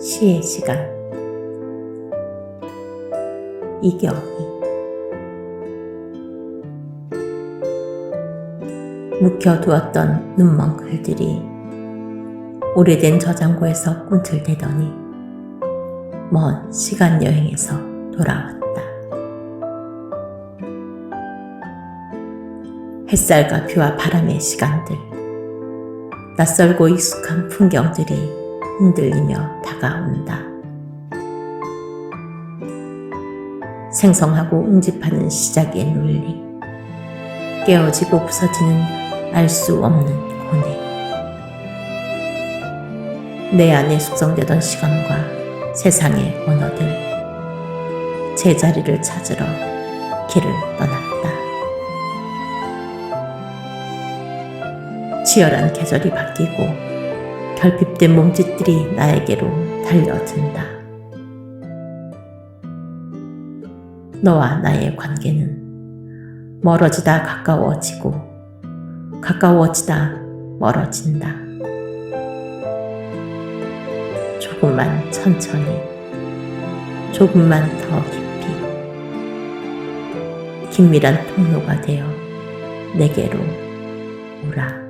시의 시간 이경이 묵혀두었던 눈먼 글들이 오래된 저장고에서 꿈틀대더니 먼 시간 여행에서 돌아왔다. 햇살과 비와 바람의 시간들, 낯설고 익숙한 풍경들이 흔들리며 다가온다. 생성하고 응집하는 시작의 논리, 깨어지고 부서지는 알 수 없는 고뇌. 내 안에 숙성되던 시간과 세상의 언어들, 제자리를 찾으러 길을 떠났다. 치열한 계절이 바뀌고 결핍된 몸짓들이 나에게로 달려든다. 너와 나의 관계는 멀어지다 가까워지고 가까워지다 멀어진다. 조금만 천천히, 조금만 더 깊이, 긴밀한 통로가 되어 내게로 오라.